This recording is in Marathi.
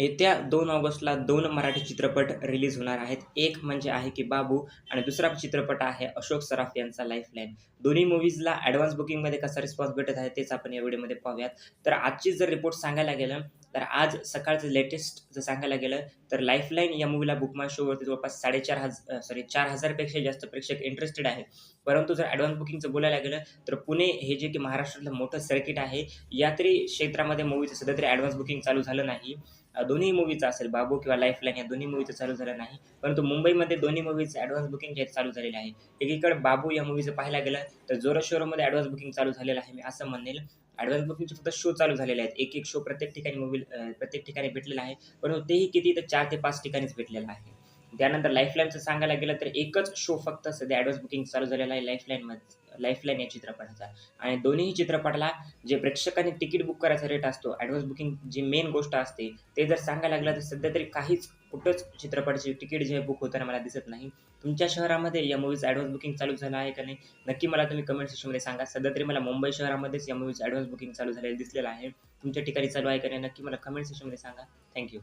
येत्या दोन ऑगस्टला दोन मराठी चित्रपट रिलीज होणार आहेत. एक म्हणजे आहे की बाबू आणि दुसरा चित्रपट आहे अशोक सराफ यांचा लाईफलाईन दोन्ही मूवीजला ॲडव्हान्स बुकिंगमध्ये कसा रिस्पॉन्स भेटत आहे तेच आपण या व्हिडिओमध्ये पाहूयात. तर आजची जर रिपोर्ट सांगायला गेलं तर आज सकाळचं लेटेस्ट जर सांगायला गेलं तर लाईफलाईन या मूवीला बुकमाय शोवरती जवळपास साडेचार हज सॉरी चार हजारपेक्षा जास्त प्रेक्षक इंटरेस्टेड आहे परंतु जर ॲडव्हान्स बुकिंगचं बोलायला गेलं तर पुणे हे जे की महाराष्ट्रातलं मोठं सर्किट आहे या तरी क्षेत्रामध्ये मूवीचं सध्या तरी ॲडव्हान्स बुकिंग चालू झालं नाही. दोन्ही मूवीचं असेल बाबू किंवा लाईफलाईन या दोन्ही मूवीचं चालू झालं नाही. परंतु मुंबईमध्ये दोन्ही मूवीचं ॲडव्हान्स बुकिंग जे चालू झालेलं आहे. एकीकडे बाबू या मूवीचं पाहायला गेलं तर जोरा ॲडव्हान्स बुकिंग चालू झालेलं आहे मी असं म्हणेल. ॲडव्हान्स बुकिंगचे फक्त शो चालू झालेले आहेत. एक एक शो प्रत्येक ठिकाणी मूवी प्रत्येक ठिकाणी भेटलेला आहे. पण हो, तेही किती तर चार ते पाच ठिकाणीच भेटलेलं आहे. त्यानंतर लाईफलाईनचं सांगायला गेलं तर एकच शो फक्त सध्या ॲडव्हान्स बुकिंग चालू झालेला आहे लाईफलाईनमध्ये लाईफलाईन या चित्रपटाचा. आणि दोन्हीही चित्रपटाला जे प्रेक्षकांनी तिकीट बुक करायचा रेट असतो ॲडव्हान्स बुकिंग जी मेन गोष्ट असते ते जर सांगायला लागलं तर सध्या तरी काहीच कुठंच चित्रपटाचे तिकीट जे बुक होताना मला दिसत नाही. तुमच्या शहरामध्ये या मूवीज ॲडव्हान्स बुकिंग चालू झालं आहे का नाही? नक्की मला तुम्ही कमेंट सेक्शनमध्ये सांगा. सध्या तरी मला मुंबई शहरामध्येच या मूवीज ॲडव्हान्स बुकिंग चालू झालेलं दिसलेलं आहे. तुमच्या ठिकाणी चालू आहे का नाही नक्की मला कमेंट सेक्शनमध्ये सांगा. थँक्यू